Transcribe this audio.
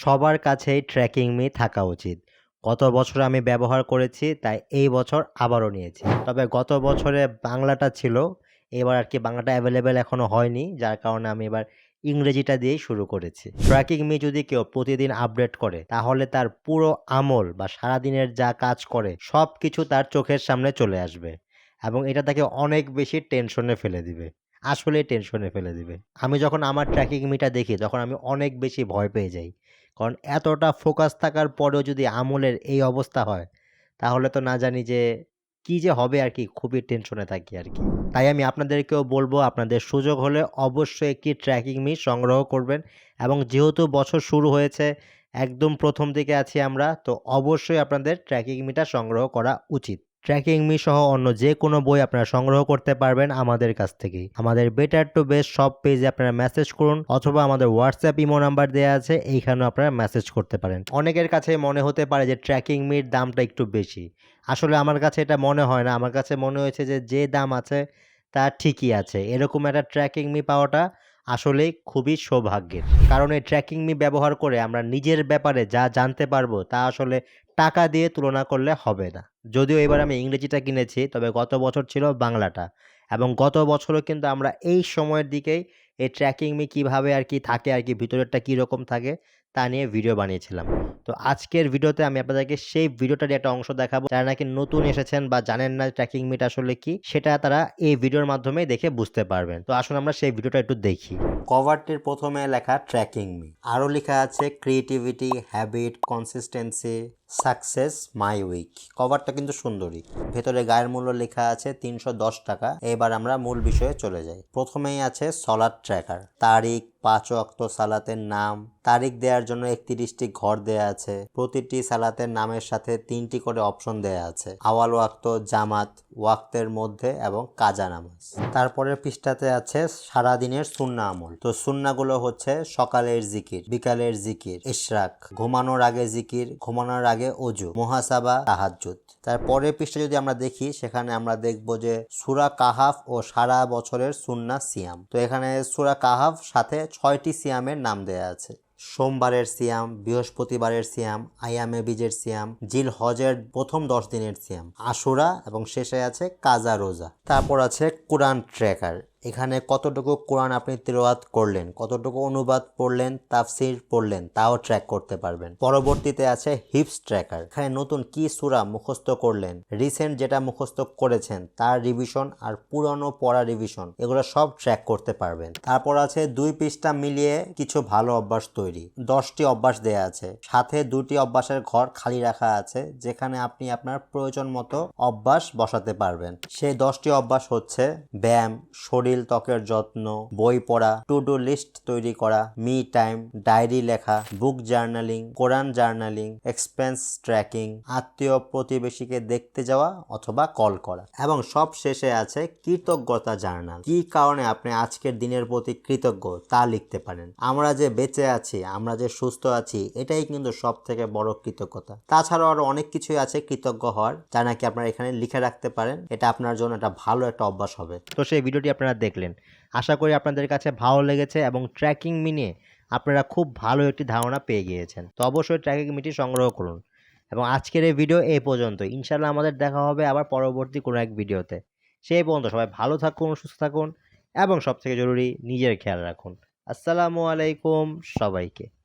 সবার কাছেই tracking me থাকা উচিত। গত বছর আমি ব্যবহার করেছি, তাই এই বছর আবারও নিয়েছি। তবে গত বছরে বাংলাটা ছিল, এবার আর কি বাংলাটা অ্যাভেলেবেল এখনও হয়নি, যার কারণে আমি এবার ইংরেজিটা দিয়েই শুরু করেছি। ট্র্যাকিং মি যদি কেউ প্রতিদিন আপডেট করে, তাহলে তার পুরো আমল বা সারাদিনের যা কাজ করে সব কিছু তার চোখের সামনে চলে আসবে এবং এটা তাকে অনেক বেশি টেনশনে ফেলে দিবে। আসলেই টেনশনে ফেলে দিবে। আমি যখন আমার ট্র্যাকিং মিটা দেখি, তখন আমি অনেক বেশি ভয় পেয়ে যাই। কারণ এতটা ফোকাস থাকার পরেও যদি আমলের এই অবস্থা হয়, তাহলে তো না জানি যে কি যে হবে আর কি খুবই টেনশনে থাকি আর কি তাই আমি আপনাদেরকেও বলব, আপনাদের সুযোগ হলে অবশ্যই একটি ট্র্যাকিং মি সংগ্রহ করবেন এবং যেহেতু বছর শুরু হয়েছে, একদম প্রথম দিকে আছি আমরা, তো অবশ্যই আপনাদের ট্র্যাকিং মিটা সংগ্রহ করা উচিত। ট্র্যাকিং মি সহ অন্য যে কোনো বই আপনারা সংগ্রহ করতে পারবেন আমাদের কাছ থেকেই। আমাদের বেটার টু বেস্ট সব পেজে আপনারা মেসেজ করুন অথবা আমাদের হোয়াটসঅ্যাপ ইমো নাম্বার দেওয়া আছে, এইখানেও আপনারা মেসেজ করতে পারেন। অনেকের কাছে মনে হতে পারে যে ট্র্যাকিং মির দামটা একটু বেশি। আসলে আমার কাছে এটা মনে হয় না। আমার কাছে মনে হয়েছে যে যে দাম আছে তা ঠিকই আছে। এরকম একটা ট্র্যাকিং মি পাওয়াটা আসলে খুবই সৌভাগ্যের। কারণ এই ট্র্যাকিং মি ব্যবহার করে আমরা নিজের ব্যাপারে যা জানতে পারব তা আসলে টাকা দিয়ে তুলনা করলে হবে না। যদিও এবার আমি ইংরেজিটা কিনেছি, তবে গত বছর ছিল বাংলাটা। এবং গত বছরও কিন্তু আমরা এই সময়ের দিকেই এই ট্র্যাকিং মি কীভাবে আর কি থাকে, আর কি ভিতরেরটা কীরকম থাকে তা নিয়ে ভিডিও বানিয়েছিলাম। তো আজকের ভিডিওতে আমি আপনাদেরকে সেই ভিডিওটার একটা অংশ দেখাবো। যারা নাকি নতুন এসেছেন বা জানেন না ট্র্যাকিং মিট আসলে কি, সেটা তারা এই ভিডিওর মাধ্যমে দেখে বুঝতে পারবেন। তো আসুন আমরা সেই ভিডিওটা একটু দেখি। কভারটির প্রথমে লেখা ট্র্যাকিং মিট আরও লেখা আছে creativity habit consistency success my week কভারটা কিন্তু সুন্দরী ভেতরে গায়ের মূল্য লেখা আছে তিনশো দশ টাকা। এবার আমরা মূল বিষয়ে চলে যাই। প্রথমেই আছে সলার ট্র্যাকার তারিখ, পাঁচ অক্ত সালাতের নাম। তারিখ দেওয়ার জন্য একত্রিশটি ঘর দেয়া আছে। প্রতিটি সালাতের নামের সাথে তিনটি করে অপশন দেয়া আছে। আওয়াল ওয়াক্ত, জামাত ওয়াক্তের মধ্যে এবং কাজা নামাজ। তারপরের পৃষ্ঠাতে আছে সারাদিনের সুন্না আমল। তো সুন্নাগুলো হচ্ছে সকালের জিকির, বিকালের জিকির, ইশরাক, ঘুমানোর আগে জিকির, ঘুমানোর আগে অজু, মোহাসাবা, তাহাজ্জুদ। তারপরের পৃষ্ঠা যদি আমরা দেখি, সেখানে আমরা দেখব যে সুরা কাহাফ ও সারা বছরের সুন্না সিয়াম। তো এখানে সুরা কাহাফ সাথে ছয়টি সিয়ামের নাম দেয়া আছে। সোমবারের সিয়াম, বৃহস্পতিবারের সিয়াম, আয়ামে বীজের সিয়াম, জিল হজের প্রথম দশ দিনের সিয়াম, আশুরা এবং শেষে আছে কাজা রোজা। তারপর আছে কোরআন ট্র্যাকার। এখানে কতটুকু কোরআন আপনি তিলওয়াত করলেন, কতটুকু অনুবাদ পড়লেন, তাফসির পড়লেন, তাও ট্র্যাক করতে পারবেন। পরবর্তীতে আছে হিপস ট্র্যাকার এখানে নতুন কি সুরা মুখস্থ করলেন রিসেন্ট যেটা মুখস্থ করেছেন, তার রিভিশন আর পুরনো পড়া রিভিশন এগুলো সব ট্র্যাক করতে পারবেন। তারপর আছে দুই পৃষ্ঠা মিলিয়ে কিছু ভালো অভ্যাস তৈরি। দশটি অভ্যাস দেয়া আছে। সাথে দুটি অভ্যাসের ঘর খালি রাখা আছে, যেখানে আপনি আপনার প্রয়োজন মতো অভ্যাস বসাতে পারবেন। সেই দশটি অভ্যাস হচ্ছে ব্যায়াম, শরীর ত্বকের যত্ন, বই পড়া টু ডু লিস্ট তৈরি করা মি টাইম ডায়েরি লেখা book journaling Quran journaling expense tracking আত্মীয় প্রতিবেশীকে দেখতে যাওয়া অথবা কল করা। এবং সব শেষে আছে কৃতজ্ঞতা জার্নাল কি কারণে আপনি আজকের দিনের প্রতি কৃতজ্ঞ তা লিখতে পারেন। আমরা যে বেঁচে আছি, আমরা যে সুস্থ আছি, এটাই কিন্তু সব থেকে বড় কৃতজ্ঞতা। তাছাড়াও আরও অনেক কিছুই আছে কৃতজ্ঞ হওয়ার, যা নাকি আপনারা এখানে লিখে রাখতে পারেন। এটা আপনার জন্য একটা ভালো একটা অভ্যাস হবে। তো সেই ভিডিওটি আপনারা দেখলেন। আশা করি আপনাদের কাছে ভালো লেগেছে এবং ট্র্যাকিং মিনিয়ে আপনারা খুব ভালো একটি ধারণা পেয়ে গিয়েছেন। তো অবশ্যই ট্র্যাকিং মিটি সংগ্রহ করুন। এবং আজকের এই ভিডিও এই পর্যন্ত। ইনশাল্লাহ আমাদের দেখা হবে আবার পরবর্তী কোনো এক ভিডিওতে সেই পর্যন্ত সবাই ভালো থাকুন, সুস্থ থাকুন এবং সবথেকে জরুরি নিজের খেয়াল রাখুন। আসসালামু আলাইকুম সবাইকে।